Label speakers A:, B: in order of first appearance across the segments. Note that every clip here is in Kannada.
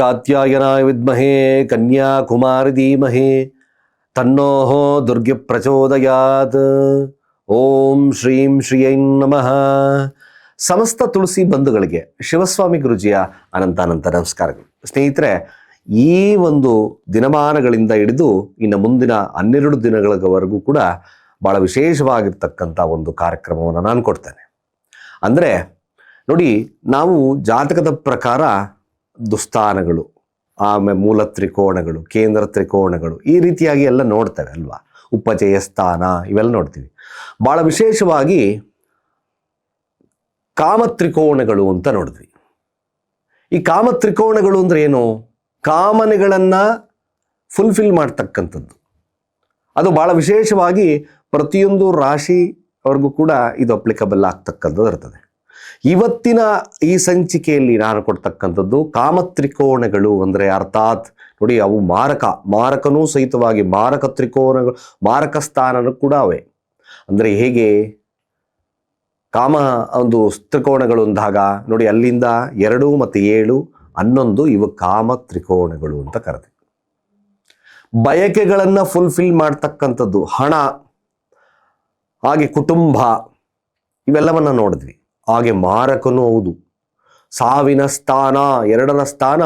A: ಕಾತ್ಯಾಯನಾಯ ವಿದ್ಮಹೇ ಕನ್ಯಾಕುಮಾರಿ ಧೀಮಹಿ ತನ್ನೋ ದುರ್ಗಿ ಪ್ರಚೋದಯಾತ್ ಓಂ ಶ್ರೀಂ ಶ್ರೀಯೈ ನಮಃ. ಸಮಸ್ತ ತುಳಸಿ ಬಂಧುಗಳಿಗೆ, ಶಿವಸ್ವಾಮಿ ಗುರುಜಿಯ ಅನಂತಾನಂತ ಅನಂತ ನಮಸ್ಕಾರಗಳು. ಸ್ನೇಹಿತರೆ, ಈ ಒಂದು ದಿನಮಾನಗಳಿಂದ ಹಿಡಿದು ಇನ್ನು ಮುಂದಿನ ಹನ್ನೆರಡು ದಿನಗಳವರೆಗೂ ಕೂಡ ಭಾಳ ವಿಶೇಷವಾಗಿರ್ತಕ್ಕಂಥ ಒಂದು ಕಾರ್ಯಕ್ರಮವನ್ನು ನಾನು ಕೊಡ್ತೇನೆ. ಅಂದರೆ, ನೋಡಿ, ನಾವು ಜಾತಕದ ಪ್ರಕಾರ ದುಸ್ಥಾನಗಳು ಆಮೇಲೆ ಮೂಲ ತ್ರಿಕೋಣಗಳು ಕೇಂದ್ರ ತ್ರಿಕೋಣಗಳು ಈ ರೀತಿಯಾಗಿ ಎಲ್ಲ ನೋಡ್ತೇವೆ ಅಲ್ವಾ? ಉಪಜಯ ಸ್ಥಾನ ಇವೆಲ್ಲ ನೋಡ್ತೀವಿ. ಭಾಳ ವಿಶೇಷವಾಗಿ ಕಾಮ ತ್ರಿಕೋಣಗಳು ಅಂತ ನೋಡಿದ್ವಿ. ಈ ಕಾಮ ತ್ರಿಕೋಣಗಳು ಅಂದ್ರೆ ಏನು? ಕಾಮನೆಗಳನ್ನು ಫುಲ್ಫಿಲ್ ಮಾಡ್ತಕ್ಕಂಥದ್ದು. ಅದು ಭಾಳ ವಿಶೇಷವಾಗಿ ಪ್ರತಿಯೊಂದು ರಾಶಿ ಅವ್ರಿಗೂ ಕೂಡ ಇದು ಅಪ್ಲಿಕಬಲ್ ಆಗ್ತಕ್ಕಂಥದ್ದು ಇರ್ತದೆ. ಇವತ್ತಿನ ಈ ಸಂಚಿಕೆಯಲ್ಲಿ ನಾನು ಕೊಡ್ತಕ್ಕಂಥದ್ದು ಕಾಮತ್ರಿಕೋಣಗಳು ಅಂದರೆ ಅರ್ಥಾತ್ ನೋಡಿ ಅವು ಮಾರಕ, ಮಾರಕನೂ ಸಹಿತವಾಗಿ ಮಾರಕ ತ್ರಿಕೋಣಗಳು, ಮಾರಕ ಸ್ಥಾನನೂ ಕೂಡ ಅವೆ. ಅಂದರೆ ಹೇಗೆ? ಕಾಮ ಒಂದು ತ್ರಿಕೋಣಗಳು ಅಂದಾಗ ನೋಡಿ ಅಲ್ಲಿಂದ ಎರಡು ಮತ್ತು ಏಳು, ಹನ್ನೊಂದು ಇವು ಕಾಮ ತ್ರಿಕೋಣಗಳು ಅಂತ ಕರೆದೆ ಬಯಕೆಗಳನ್ನು ಫುಲ್ಫಿಲ್ ಮಾಡ್ತಕ್ಕಂಥದ್ದು ಹಣ, ಹಾಗೆ ಕುಟುಂಬ, ಇವೆಲ್ಲವನ್ನ ನೋಡಿದ್ವಿ. ಹಾಗೆ ಹೌದು. ಸಾವಿನ ಸ್ಥಾನ ಎರಡರ ಸ್ಥಾನ,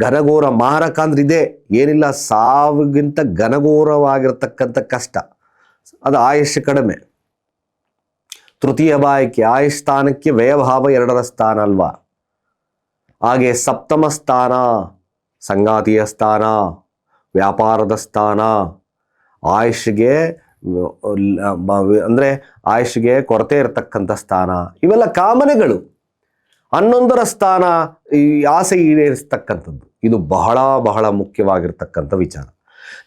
A: ಘನಘೋರ ಮಾರಕ ಅಂದ್ರೆ ಇದೆ. ಏನಿಲ್ಲ, ಸಾವಿಗಿಂತ ಘನಘೋರವಾಗಿರ್ತಕ್ಕಂಥ ಕಷ್ಟ. ಅದು ಆಯುಷ್ಯ ಕಡಿಮೆ. ತೃತೀಯ ಬಾಯಕ್ಕೆ ಆಯುಷ್ ಸ್ಥಾನಕ್ಕೆ ವ್ಯಯಭಾವ ಎರಡರ ಸ್ಥಾನ ಅಲ್ವಾ? ಹಾಗೆ ಸಪ್ತಮ ಸ್ಥಾನ, ಸಂಗಾತಿಯ ಸ್ಥಾನ, ವ್ಯಾಪಾರದ ಸ್ಥಾನ, ಆಯುಷ್ಗೆ ಅಂದರೆ ಆಯುಷ್ಗೆ ಕೊರತೆ ಇರತಕ್ಕಂಥ ಸ್ಥಾನ. ಇವೆಲ್ಲ ಕಾಮನೆಗಳು. ಹನ್ನೊಂದರ ಸ್ಥಾನ ಈ ಆಸೆ ಈಡೇರಿಸ್ತಕ್ಕಂಥದ್ದು. ಇದು ಬಹಳ ಬಹಳ ಮುಖ್ಯವಾಗಿರ್ತಕ್ಕಂಥ ವಿಚಾರ.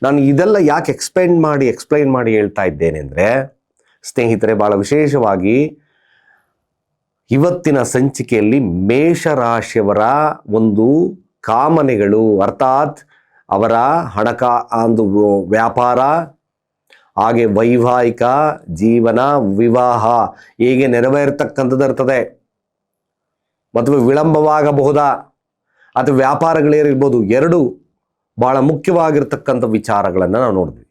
A: ನಾನು ಇದೆಲ್ಲ ಯಾಕೆ ಎಕ್ಸ್ಪ್ಲೈನ್ ಮಾಡಿ ಎಕ್ಸ್ಪ್ಲೈನ್ ಮಾಡಿ ಹೇಳ್ತಾ ಇದ್ದೇನೆ ಅಂದರೆ, ಸ್ನೇಹಿತರೆ, ಬಹಳ ವಿಶೇಷವಾಗಿ ಇವತ್ತಿನ ಸಂಚಿಕೆಯಲ್ಲಿ ಮೇಷರಾಶಿಯವರ ಒಂದು ಕಾಮನೆಗಳು, ಅರ್ಥಾತ್ ಅವರ ಹಣಕಾ ಒಂದು ವ್ಯಾಪಾರ ಹಾಗೆ ವೈವಾಹಿಕ ಜೀವನ, ವಿವಾಹ ಹೇಗೆ ನೆರವೇರ್ತಕ್ಕಂಥದ್ದು ಇರ್ತದೆ. ಮತ್ತು ವಿಳಂಬವಾಗಬಹುದಾ? ಅಥವಾ ವ್ಯಾಪಾರಗಳೇರಿರ್ಬೋದು ಎರಡು ಬಹಳ ಮುಖ್ಯವಾಗಿರ್ತಕ್ಕಂಥ ವಿಚಾರಗಳನ್ನು ನಾವು ನೋಡಿದ್ವಿ.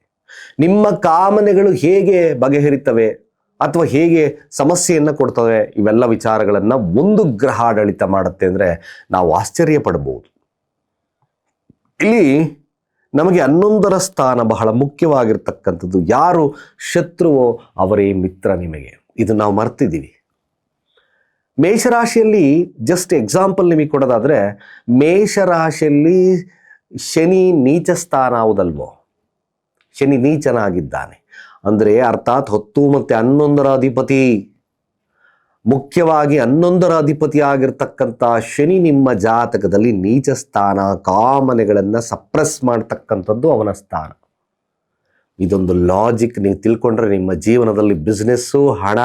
A: ನಿಮ್ಮ ಕಾಮನೆಗಳು ಹೇಗೆ ಬಗೆಹರಿತವೆ ಅಥವಾ ಹೇಗೆ ಸಮಸ್ಯೆಯನ್ನು ಕೊಡ್ತವೆ? ಇವೆಲ್ಲ ವಿಚಾರಗಳನ್ನು ಒಂದು ಗ್ರಹ ಆಡಳಿತ ಮಾಡುತ್ತೆ ಅಂದರೆ ನಾವು ಆಶ್ಚರ್ಯ ಪಡಬಹುದು ಇಲ್ಲಿ ನಮಗೆ ಹನ್ನೊಂದರ ಸ್ಥಾನ ಬಹಳ ಮುಖ್ಯವಾಗಿರ್ತಕ್ಕಂಥದ್ದು. ಯಾರು ಶತ್ರುವೋ ಅವರೇ ಮಿತ್ರ ನಿಮಗೆ. ಇದು ನಾವು ಮರ್ತಿದ್ದೀವಿ. ಮೇಷರಾಶಿಯಲ್ಲಿ ಜಸ್ಟ್ ಎಕ್ಸಾಂಪಲ್ ನಿಮಗೆ ಕೊಡೋದಾದರೆ, ಮೇಷರಾಶಿಯಲ್ಲಿ ಶನಿ ನೀಚ ಸ್ಥಾನ ಹೌದಲ್ವೋ? ಶನಿ ನೀಚನಾಗಿದ್ದಾನೆ. ಅಂದರೆ ಅರ್ಥಾತ್ ಹತ್ತು ಮತ್ತು ಹನ್ನೊಂದರ ಅಧಿಪತಿ ಮುಖ್ಯವಾಗಿ ಹನ್ನೊಂದರ ಅಧಿಪತಿಯಾಗಿರ್ತಕ್ಕಂಥ ಶನಿ ನಿಮ್ಮ ಜಾತಕದಲ್ಲಿ ನೀಚ ಸ್ಥಾನ, ಕಾಮನೆಗಳನ್ನು ಸಪ್ರೆಸ್ ಮಾಡ್ತಕ್ಕಂಥದ್ದು ಅವನ ಸ್ಥಾನ. ಇದೊಂದು ಲಾಜಿಕ್ ನೀವು ತಿಳ್ಕೊಂಡ್ರೆ ನಿಮ್ಮ ಜೀವನದಲ್ಲಿ ಬಿಸ್ನೆಸ್ಸು ಹಣ,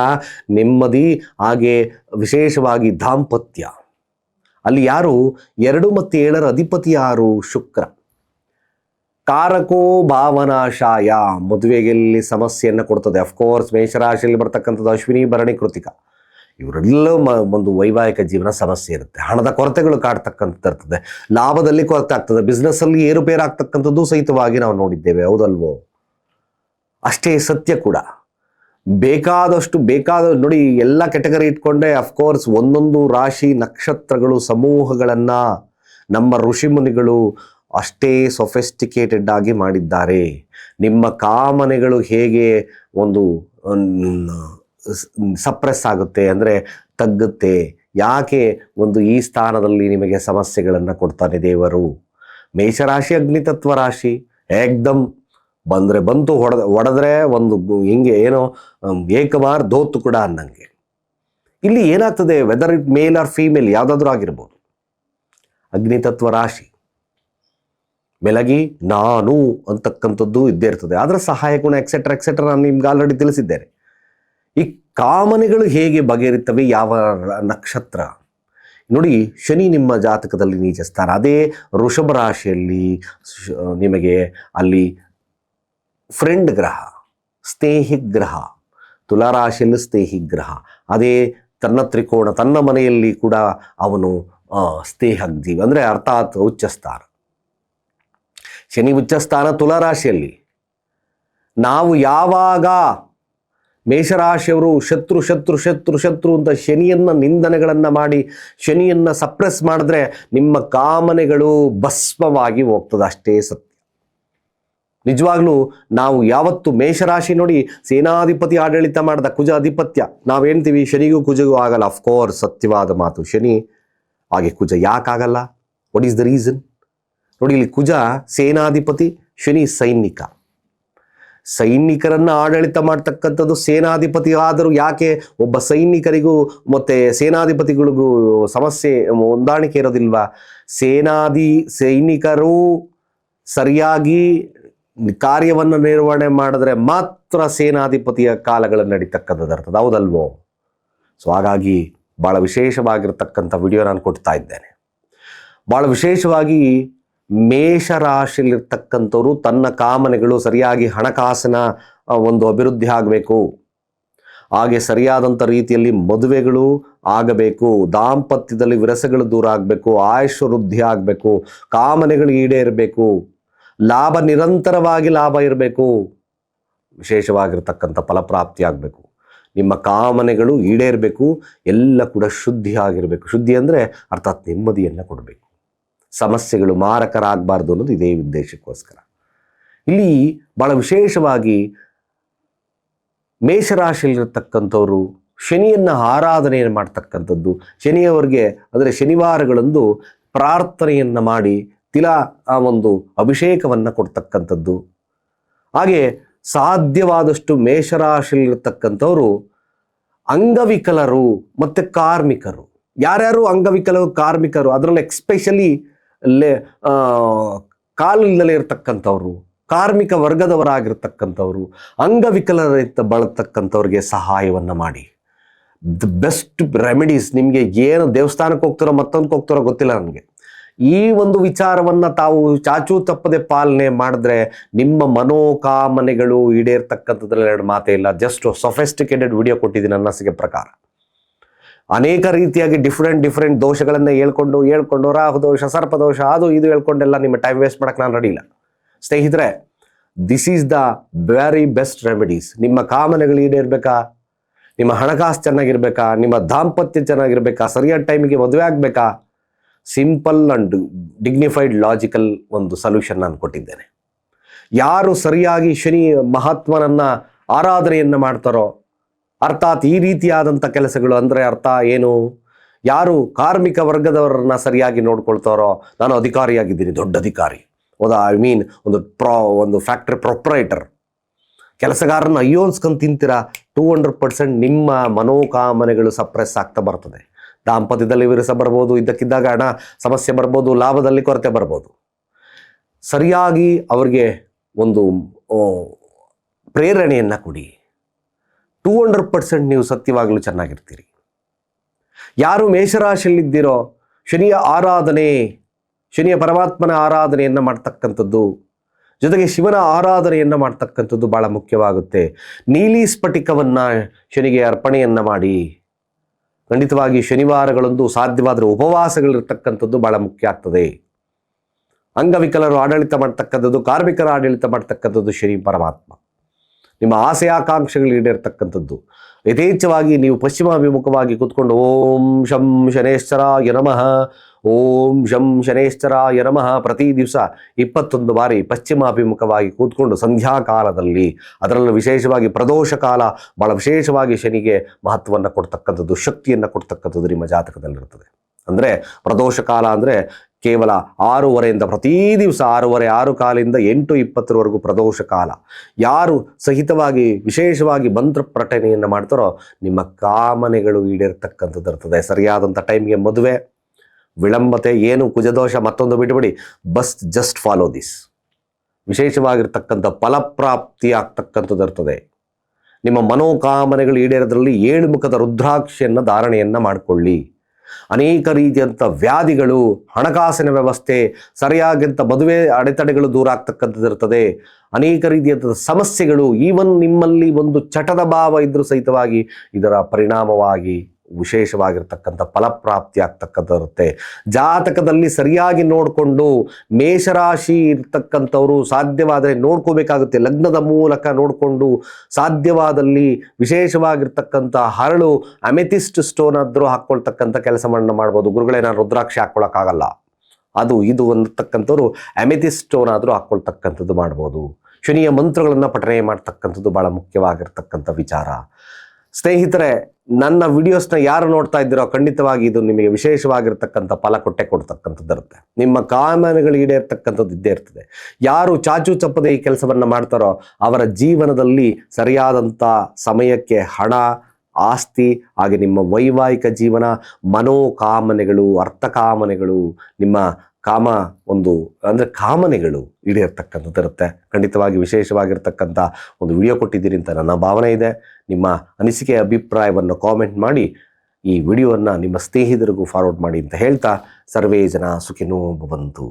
A: ನೆಮ್ಮದಿ, ಹಾಗೆ ವಿಶೇಷವಾಗಿ ದಾಂಪತ್ಯ. ಅಲ್ಲಿ ಯಾರು? ಎರಡು ಮತ್ತು ಏಳರ ಅಧಿಪತಿ ಯಾರು? ಶುಕ್ರ. ಕಾರಕೋ ಭಾವನಾಶಾಯ, ಮದುವೆಗೆಲ್ಲಿ ಸಮಸ್ಯೆಯನ್ನು ಕೊಡ್ತದೆ. ಅಫ್ಕೋರ್ಸ್ ಮೇಷರಾಶಿಯಲ್ಲಿ ಬರ್ತಕ್ಕಂಥದ್ದು ಅಶ್ವಿನಿ, ಭರಣಿ, ಕೃತಿಕ. ಇವರೆಲ್ಲ ಒಂದು ವೈವಾಹಿಕ ಜೀವನ ಸಮಸ್ಯೆ ಇರುತ್ತೆ. ಹಣದ ಕೊರತೆಗಳು ಕಾಡ್ತಕ್ಕಂಥ ಇರ್ತದೆ ಲಾಭದಲ್ಲಿ ಕೊರತೆ ಆಗ್ತದೆ. ಬಿಸ್ನೆಸ್ಸಲ್ಲಿ ಏರುಪೇರು ಆಗ್ತಕ್ಕಂಥದ್ದು ಸಹಿತವಾಗಿ ನಾವು ನೋಡಿದ್ದೇವೆ. ಹೌದಲ್ವೋ? ಅಷ್ಟೇ ಸತ್ಯ ಕೂಡ. ಬೇಕಾದಷ್ಟು, ಬೇಕಾದ, ನೋಡಿ, ಎಲ್ಲ ಕೆಟಗರಿ ಇಟ್ಕೊಂಡೆ ಅಫ್ಕೋರ್ಸ್ ಒಂದೊಂದು ರಾಶಿ, ನಕ್ಷತ್ರಗಳು, ಸಮೂಹಗಳನ್ನು ನಮ್ಮ ಋಷಿಮುನಿಗಳು ಅಷ್ಟೇ ಸೊಫೆಸ್ಟಿಕೇಟೆಡ್ ಆಗಿ ಮಾಡಿದ್ದಾರೆ. ನಿಮ್ಮ ಕಾಮನೆಗಳು ಹೇಗೆ ಒಂದು ಸಪ್ರೆಸ್ ಆಗುತ್ತೆ ಅಂದರೆ ತಗ್ಗುತ್ತೆ. ಯಾಕೆ ಒಂದು ಈ ಸ್ಥಾನದಲ್ಲಿ ನಿಮಗೆ ಸಮಸ್ಯೆಗಳನ್ನು ಕೊಡ್ತಾನೆ ದೇವರು? ಮೇಷರಾಶಿ, ಅಗ್ನಿತತ್ವ ರಾಶಿ. ಏಕ್ದಮ್ ಬಂದರೆ ಬಂತು, ಹೊಡೆದ ಹೊಡೆದ್ರೆ ಒಂದು ಹಿಂಗೆ ಏನೋ ಏಕಮಾರ್ ದೋತು ಕೂಡ ಅನ್ನಂಗೆ. ಇಲ್ಲಿ ಏನಾಗ್ತದೆ? Whether it male or female ಯಾವುದಾದ್ರೂ ಆಗಿರ್ಬೋದು. ಅಗ್ನಿತತ್ವ ರಾಶಿ. ಬೆಳಗಿ, ನಾನು ಅಂತಕ್ಕಂಥದ್ದು ಇದ್ದೇ ಇರ್ತದೆ. ಅದರ ಸಹಾಯಕನ ಎಕ್ಸೆಟ್ರಾ ಎಕ್ಸೆಟ್ರಾ ನಾನು ನಿಮ್ಗೆ ಆಲ್ರೆಡಿ ತಿಳಿಸಿದ್ದೇನೆ. ಈ ಕಾಮನೆಗಳು ಹೇಗೆ ಬಗೆಹರಿತವೆ ಯಾವ ನಕ್ಷತ್ರ? ನೋಡಿ, ಶನಿ ನಿಮ್ಮ ಜಾತಕದಲ್ಲಿ ನೀಚ ಸ್ಥಾನ. ಅದೇ ವೃಷಭ ರಾಶಿಯಲ್ಲಿ ನಿಮಗೆ ಅಲ್ಲಿ ಫ್ರೆಂಡ್ ಗ್ರಹ, ಸ್ನೇಹಿ ಗ್ರಹ ತುಲಾರಾಶಿಯಲ್ಲಿ ಸ್ನೇಹಿ ಗ್ರಹ. ಅದೇ ತನ್ನ ತ್ರಿಕೋಣ ತನ್ನ ಮನೆಯಲ್ಲಿ ಕೂಡ ಅವನು ಸ್ನೇಹ ಜೀವಿ ಅಂದರೆ ಅರ್ಥಾತ್ ಉಚ್ಚಸ್ಥಾನ ಶನಿ ಉಚ್ಚಸ್ಥಾನ ತುಲಾರಾಶಿಯಲ್ಲಿ ನಾವು ಯಾವಾಗ ಮೇಷರಾಶಿಯವರು ಶತ್ರು ಶತ್ರು ಶತ್ರು ಶತ್ರು ಅಂತ ಶನಿಯನ್ನು ನಿಂದನೆಗಳನ್ನು ಮಾಡಿ, ಶನಿಯನ್ನು ಸಪ್ರೆಸ್ ಮಾಡಿದ್ರೆ ನಿಮ್ಮ ಕಾಮನೆಗಳು ಭಸ್ಮವಾಗಿ ಹೋಗ್ತದೆ. ಅಷ್ಟೇ ಸತ್ಯ. ನಿಜವಾಗ್ಲೂ ನಾವು ಯಾವತ್ತು ಮೇಷರಾಶಿ ನೋಡಿ ಸೇನಾಧಿಪತಿ ಆಡಳಿತ ಮಾಡಿದ ಕುಜ ಅಧಿಪತ್ಯ. ನಾವು ಹೇಳ್ತೀವಿ, ಶನಿಗೂ ಕುಜಗೂ ಆಗಲ್ಲ. ಅಫ್ಕೋರ್ಸ್ ಸತ್ಯವಾದ ಮಾತು. ಶನಿ, ಹಾಗೆ ಕುಜ ಯಾಕಾಗಲ್ಲ ವಾಟ್ ಈಸ್ ದ ರೀಸನ್ ನೋಡಿ, ಇಲ್ಲಿ ಕುಜ ಸೇನಾಧಿಪತಿ, ಶನಿ ಸೈನಿಕ. ಸೈನಿಕರನ್ನ ಆಡಳಿತ ಮಾಡ್ತಕ್ಕಂಥದ್ದು ಸೇನಾಧಿಪತಿ ಆದರೂ ಯಾಕೆ ಒಬ್ಬ ಸೈನಿಕರಿಗೂ ಮತ್ತೆ ಸೇನಾಧಿಪತಿಗಳಿಗೂ ಸಮಸ್ಯೆ ಹೊಂದಾಣಿಕೆ ಇರೋದಿಲ್ವಾ? ಸೇನಾಧಿ ಸೈನಿಕರು ಸರಿಯಾಗಿ ಕಾರ್ಯವನ್ನು ನಿರ್ವಹಣೆ ಮಾಡಿದ್ರೆ ಮಾತ್ರ ಸೇನಾಧಿಪತಿಯ ಕಾಲಗಳು ನಡೀತಕ್ಕಂಥದ್ದು ಇರ್ತದೆ. ಹೌದಲ್ವೋ? ಸೊ ಹಾಗಾಗಿ ಭಾಳ ವಿಶೇಷವಾಗಿರ್ತಕ್ಕಂಥ ವಿಡಿಯೋ ನಾನು ಕೊಡ್ತಾ ಇದ್ದೇನೆ. ಭಾಳ ವಿಶೇಷವಾಗಿ ಮೇಷರಾಶಿಯಲ್ಲಿರ್ತಕ್ಕಂಥವ್ರು ತನ್ನ ಕಾಮನೆಗಳು ಸರಿಯಾಗಿ ಹಣಕಾಸಿನ ಒಂದು ಅಭಿವೃದ್ಧಿ ಆಗಬೇಕು. ಹಾಗೆ ಸರಿಯಾದಂಥ ರೀತಿಯಲ್ಲಿ ಮದುವೆಗಳು ಆಗಬೇಕು. ದಾಂಪತ್ಯದಲ್ಲಿ ವಿರಸಗಳು ದೂರ ಆಗಬೇಕು. ಆಯುಷ್ ವೃದ್ಧಿ ಆಗಬೇಕು. ಕಾಮನೆಗಳು ಈಡೇರಬೇಕು ಲಾಭ ನಿರಂತರವಾಗಿ ಲಾಭ ಇರಬೇಕು. ವಿಶೇಷವಾಗಿರ್ತಕ್ಕಂಥ ಫಲಪ್ರಾಪ್ತಿ ಆಗಬೇಕು. ನಿಮ್ಮ ಕಾಮನೆಗಳು ಈಡೇರಬೇಕು. ಎಲ್ಲ ಕೂಡ ಶುದ್ಧಿ ಆಗಿರಬೇಕು ಶುದ್ಧಿ ಅಂದರೆ ಅರ್ಥಾತ್ ನೆಮ್ಮದಿಯನ್ನು ಕೊಡಬೇಕು. ಸಮಸ್ಯೆಗಳು ಮಾರಕರಾಗಬಾರ್ದು ಅನ್ನೋದು ಇದೇ ಉದ್ದೇಶಕ್ಕೋಸ್ಕರ. ಇಲ್ಲಿ ಭಾಳ ವಿಶೇಷವಾಗಿ ಮೇಷರಾಶಿಯಲ್ಲಿರತಕ್ಕಂಥವರು ಶನಿಯನ್ನು ಆರಾಧನೆಯನ್ನು ಮಾಡ್ತಕ್ಕಂಥದ್ದು, ಶನಿಯವರಿಗೆ ಅಂದರೆ ಶನಿವಾರಗಳಂದು ಪ್ರಾರ್ಥನೆಯನ್ನು ಮಾಡಿ ತಿಲ ಆ ಒಂದು ಅಭಿಷೇಕವನ್ನು ಕೊಡ್ತಕ್ಕಂಥದ್ದು. ಹಾಗೆ ಸಾಧ್ಯವಾದಷ್ಟು ಮೇಷರಾಶಿಯಲ್ಲಿರತಕ್ಕಂಥವರು ಅಂಗವಿಕಲರು ಮತ್ತು ಕಾರ್ಮಿಕರು. ಯಾರ್ಯಾರು ಅಂಗವಿಕಲರು, ಕಾರ್ಮಿಕರು ಅದರಲ್ಲಿ ಎಕ್ಸ್ಪೆಷಲಿ ಲೇ ಆ, ಕಾಲು ಇಲ್ಲದೆ ಇರತಕ್ಕಂಥವ್ರು ಕಾರ್ಮಿಕ ವರ್ಗದವರಾಗಿರ್ತಕ್ಕಂಥವ್ರು ಅಂಗವಿಕಲರಿತ ಬಳತಕ್ಕಂಥವ್ರಿಗೆ ಸಹಾಯವನ್ನು ಮಾಡಿ. ದ ಬೆಸ್ಟ್ ರೆಮಿಡೀಸ್ ನಿಮಗೆ ಏನು ದೇವಸ್ಥಾನಕ್ಕೆ ಹೋಗ್ತಾರೋ ಮತ್ತೊಂದಕ್ಕೆ ಹೋಗ್ತಾರೋ ಗೊತ್ತಿಲ್ಲ ನನಗೆ. ಈ ಒಂದು ವಿಚಾರವನ್ನು ತಾವು ಚಾಚೂ ತಪ್ಪದೆ ಪಾಲನೆ ಮಾಡಿದ್ರೆ ನಿಮ್ಮ ಮನೋಕಾಮನೆಗಳು ಈಡೇರ್ತಕ್ಕಂಥದ್ರಲ್ಲಿ ಎರಡು ಮಾತೇ ಇಲ್ಲ. ಜಸ್ಟ್ ಸೊಫೆಸ್ಟಿಕೇಟೆಡ್ ವಿಡಿಯೋ ಕೊಟ್ಟಿದ್ದೀನಿ ನನ್ನ ಪ್ರಕಾರ. ಅನೇಕ ರೀತಿಯಾಗಿ ಡಿಫ್ರೆಂಟ್ ಡಿಫ್ರೆಂಟ್ ದೋಷಗಳನ್ನು ಹೇಳ್ಕೊಂಡು ಹೇಳ್ಕೊಂಡು ರಾಹು ದೋಷ ಸರ್ಪದೋಷ ಅದು ಇದು ಹೇಳ್ಕೊಂಡೆಲ್ಲ ನಿಮ್ಮ ಟೈಮ್ ವೇಸ್ಟ್ ಮಾಡಕ್ಕೆ ನಾನು ರೆಡಿ ಇಲ್ಲ. ಸ್ನೇಹಿತರೆ this is the very best remedies ನಿಮ್ಮ ಕಾಮನೆಗಳು ಈಡೇರ್ಬೇಕಾ? ನಿಮ್ಮ ಹಣಕಾಸು ಚೆನ್ನಾಗಿರ್ಬೇಕಾ? ನಿಮ್ಮ ದಾಂಪತ್ಯ ಚೆನ್ನಾಗಿರ್ಬೇಕಾ? ಸರಿಯಾದ ಟೈಮಿಗೆ ಮದುವೆ ಆಗಬೇಕಾ? ಸಿಂಪಲ್ ಅಂಡ್ ಡಿಗ್ನಿಫೈಡ್ ಲಾಜಿಕಲ್ ಒಂದು ಸೊಲ್ಯೂಷನ್ ನಾನು ಕೊಟ್ಟಿದ್ದೇನೆ. ಯಾರು ಸರಿಯಾಗಿ ಶನಿ ಮಹಾತ್ಮನನ್ನ ಆರಾಧನೆಯನ್ನು ಮಾಡ್ತಾರೋ ಅರ್ಥಾತ್ ಈ ರೀತಿಯಾದಂಥ ಕೆಲಸಗಳು ಅಂದರೆ ಅರ್ಥ ಏನು? ಯಾರು ಕಾರ್ಮಿಕ ವರ್ಗದವರನ್ನ ಸರಿಯಾಗಿ ನೋಡ್ಕೊಳ್ತಾರೋ, ನಾನು ಅಧಿಕಾರಿಯಾಗಿದ್ದೀನಿ, ದೊಡ್ಡ ಅಧಿಕಾರಿ. ಹೌದಾ? ಐ ಮೀನ್ ಒಂದು ಪ್ರಾ ಒಂದು ಫ್ಯಾಕ್ಟ್ರಿ ಪ್ರೊಪ್ರೈಟರ್ ಕೆಲಸಗಾರನ ಅಯ್ಯೋ, ಅನ್ಸ್ಕೊಂಡು ತಿಂತೀರಾ? ಟೂ ಹಂಡ್ರೆಡ್ ಪರ್ಸೆಂಟ್ ನಿಮ್ಮ ಮನೋಕಾಮನೆಗಳು ಸಪ್ರೆಸ್ ಆಗ್ತಾ ಬರ್ತದೆ. ದಾಂಪತ್ಯದಲ್ಲಿ ವಿರಸ ಬರ್ಬೋದು, ಇದ್ದಕ್ಕಿದ್ದಾಗ ಹಣ, ಸಮಸ್ಯೆ ಬರ್ಬೋದು, ಲಾಭದಲ್ಲಿ ಕೊರತೆ ಬರ್ಬೋದು. ಸರಿಯಾಗಿ ಅವರಿಗೆ ಒಂದು ಪ್ರೇರಣೆಯನ್ನು ಕೊಡಿ. ಟೂ ಹಂಡ್ರೆಡ್ ಪರ್ಸೆಂಟ್ ನೀವು ಸತ್ಯವಾಗಲೂ ಚೆನ್ನಾಗಿರ್ತೀರಿ. ಯಾರು ಮೇಷರಾಶಿಯಲ್ಲಿದ್ದೀರೋ ಶನಿಯ ಆರಾಧನೆ, ಶನಿಯ ಪರಮಾತ್ಮನ ಆರಾಧನೆಯನ್ನು ಮಾಡ್ತಕ್ಕಂಥದ್ದು, ಜೊತೆಗೆ ಶಿವನ ಆರಾಧನೆಯನ್ನು ಮಾಡ್ತಕ್ಕಂಥದ್ದು ಬಹಳ ಮುಖ್ಯವಾಗುತ್ತೆ. ನೀಲಿ ಸ್ಫಟಿಕವನ್ನು ಶನಿಗೆ ಅರ್ಪಣೆಯನ್ನು ಮಾಡಿ. ಖಂಡಿತವಾಗಿ ಶನಿವಾರಗಳಂದು ಸಾಧ್ಯವಾದರೆ ಉಪವಾಸಗಳಿರ್ತಕ್ಕಂಥದ್ದು ಬಹಳ ಮುಖ್ಯ ಆಗ್ತದೆ. ಅಂಗವಿಕಲರು ಆಡಳಿತ ಮಾಡ್ತಕ್ಕಂಥದ್ದು, ಕಾರ್ಮಿಕರ ಆಡಳಿತ ಮಾಡ್ತಕ್ಕಂಥದ್ದು ಶನಿ ಪರಮಾತ್ಮ. ನಿಮ್ಮ ಆಸೆ ಆಕಾಂಕ್ಷೆಗಳು ಈಡೇರ್ತಕ್ಕಂಥದ್ದು. ಯಥೇಚ್ಛವಾಗಿ ನೀವು ಪಶ್ಚಿಮಾಭಿಮುಖವಾಗಿ ಕೂತ್ಕೊಂಡು ಓಂ ಶಂ ಶನೇಶ್ವರಾಯ ನಮಃ, ಓಂ ಶಂ ಶನೇಶ್ವರಾಯ ನಮಃ ಪ್ರತಿ ದಿವಸ ಇಪ್ಪತ್ತೊಂದು ಬಾರಿ ಪಶ್ಚಿಮಾಭಿಮುಖವಾಗಿ ಕೂತ್ಕೊಂಡು ಸಂಧ್ಯಾಕಾಲದಲ್ಲಿ ಅದರಲ್ಲೂ ವಿಶೇಷವಾಗಿ ಪ್ರದೋಷ ಕಾಲ ಬಹಳ ವಿಶೇಷವಾಗಿ ಶನಿಗೆ ಮಹತ್ವವನ್ನು ಕೊಡ್ತಕ್ಕಂಥದ್ದು, ಶಕ್ತಿಯನ್ನು ಕೊಡ್ತಕ್ಕಂಥದ್ದು ನಿಮ್ಮ ಜಾತಕದಲ್ಲಿರ್ತದೆ ಅಂದರೆ ಪ್ರದೋಷ ಕಾಲ ಅಂದರೆ ಕೇವಲ ಆರೂವರೆಯಿಂದ ಪ್ರತಿ ದಿವಸ ಆರೂವರೆ, ಆರು ಕಾಲಿಂದ ಎಂಟು ಇಪ್ಪತ್ತರವರೆಗೂ ಪ್ರದೋಷ ಕಾಲ. ಯಾರು ಸಹಿತವಾಗಿ, ವಿಶೇಷವಾಗಿ ಮಂತ್ರ ಪ್ರಟನೆಯನ್ನು ಮಾಡ್ತಾರೋ ನಿಮ್ಮ ಕಾಮನೆಗಳು ಈಡೇರ್ತಕ್ಕಂಥದ್ದು ಇರ್ತದೆ. ಸರಿಯಾದಂಥ ಟೈಮ್ಗೆ ಮದುವೆ, ವಿಳಂಬತೆ, ಏನು ಕುಜದೋಷ ಮತ್ತೊಂದು ಬಿಟ್ಬಿಡಿ, ಬಸ್ ಜಸ್ಟ್ ಫಾಲೋ ದಿಸ್. ವಿಶೇಷವಾಗಿರ್ತಕ್ಕಂಥ ಫಲಪ್ರಾಪ್ತಿ ಆಗ್ತಕ್ಕಂಥದ್ದು ಇರ್ತದೆ. ನಿಮ್ಮ ಮನೋಕಾಮನೆಗಳು ಈಡೇರೋದ್ರಲ್ಲಿ ಏಳು ಮುಖದ ರುದ್ರಾಕ್ಷಿಯನ್ನು ಧಾರಣೆಯನ್ನು ಮಾಡಿಕೊಳ್ಳಿ. ಅನೇಕ ರೀತಿಯಂಥ ವ್ಯಾಧಿಗಳು, ಹಣಕಾಸಿನ ವ್ಯವಸ್ಥೆ ಸರಿಯಾಗಿಂಥ ಮದುವೆ ಅಡೆತಡೆಗಳು ದೂರ ಆಗ್ತಕ್ಕಂಥದ್ದು ಇರ್ತದೆ. ಅನೇಕ ರೀತಿಯಂಥ ಸಮಸ್ಯೆಗಳು ಈವನ್ ನಿಮ್ಮಲ್ಲಿ ಒಂದು ಚಟದ ಭಾವ ಇದ್ರೂ ಸಹಿತವಾಗಿ ಇದರ ಪರಿಣಾಮವಾಗಿ ವಿಶೇಷವಾಗಿರ್ತಕ್ಕಂಥ ಫಲಪ್ರಾಪ್ತಿ ಆಗ್ತಕ್ಕಂಥರುತ್ತೆ ಜಾತಕದಲ್ಲಿ ಸರಿಯಾಗಿ ನೋಡಿಕೊಂಡು ಮೇಷರಾಶಿ ಇರ್ತಕ್ಕಂಥವ್ರು ಸಾಧ್ಯವಾದರೆ ನೋಡ್ಕೋಬೇಕಾಗುತ್ತೆ. ಲಗ್ನದ ಮೂಲಕ ನೋಡಿಕೊಂಡು ಸಾಧ್ಯವಾದಲ್ಲಿ ವಿಶೇಷವಾಗಿರ್ತಕ್ಕಂಥ ಹರಳು, ಅಮೆಥಿಸ್ಟ್ ಸ್ಟೋನ್ ಆದರೂ ಹಾಕ್ಕೊಳ್ತಕ್ಕಂಥ ಕೆಲಸವನ್ನು ಮಾಡ್ಬೋದು. ಗುರುಗಳೇನ ರುದ್ರಾಕ್ಷಿ ಹಾಕ್ಕೊಳಕ್ಕಾಗಲ್ಲ. ಅದು, ಇದು ಅನ್ನತಕ್ಕಂಥವ್ರು ಅಮೆಥಿಸ್ಟ್ ಸ್ಟೋನ್ ಆದರೂ ಹಾಕ್ಕೊಳ್ತಕ್ಕಂಥದ್ದು ಮಾಡ್ಬೋದು. ಶನಿಯ ಮಂತ್ರಗಳನ್ನು ಪಠನೆ ಮಾಡ್ತಕ್ಕಂಥದ್ದು ಭಾಳ ಮುಖ್ಯವಾಗಿರ್ತಕ್ಕಂಥ ವಿಚಾರ. ಸ್ನೇಹಿತರೆ, ನನ್ನ ವಿಡಿಯೋಸ್ನ ಯಾರು ನೋಡ್ತಾ ಇದ್ದೀರೋ ಖಂಡಿತವಾಗಿ ಇದು ನಿಮಗೆ ವಿಶೇಷವಾಗಿರ್ತಕ್ಕಂಥ ಫಲ ಕೊಟ್ಟೆ ಕೊಡ್ತಕ್ಕಂಥದ್ದು ಇರುತ್ತೆ ನಿಮ್ಮ ಕಾಮನೆಗಳು ಈಡೇರ್ತಕ್ಕಂಥದ್ದು ಇದ್ದೇ ಇರ್ತದೆ. ಯಾರು ಚಾಚು ಚಪ್ಪದೆ ಈ ಕೆಲಸವನ್ನು ಮಾಡ್ತಾರೋ ಅವರ ಜೀವನದಲ್ಲಿ ಸರಿಯಾದಂಥ ಸಮಯಕ್ಕೆ ಹಣ, ಆಸ್ತಿ, ಹಾಗೆ ನಿಮ್ಮ ವೈವಾಹಿಕ ಜೀವನ, ಮನೋಕಾಮನೆಗಳು, ಅರ್ಥಕಾಮನೆಗಳು, ನಿಮ್ಮ ಕಾಮ ಒಂದು ಅಂದರೆ ಕಾಮನೆಗಳು ಈಡೇರ್ತಕ್ಕಂಥದ್ದು ಇರುತ್ತೆ ಖಂಡಿತವಾಗಿ ವಿಶೇಷವಾಗಿರ್ತಕ್ಕಂಥ ಒಂದು ವಿಡಿಯೋ ಕೊಟ್ಟಿದ್ದೀರಿ ಅಂತ ನನ್ನ ಭಾವನೆ ಇದೆ. ನಿಮ್ಮ ಅನಿಸಿಕೆ, ಅಭಿಪ್ರಾಯವನ್ನು ಕಾಮೆಂಟ್ ಮಾಡಿ ಈ ವಿಡಿಯೋವನ್ನು ನಿಮ್ಮ ಸ್ನೇಹಿತರಿಗೂ ಫಾರ್ವರ್ಡ್ ಮಾಡಿ ಅಂತ ಹೇಳ್ತಾ ಸರ್ವೇ ಜನ ಸುಖಿನೋ ಭವಂತು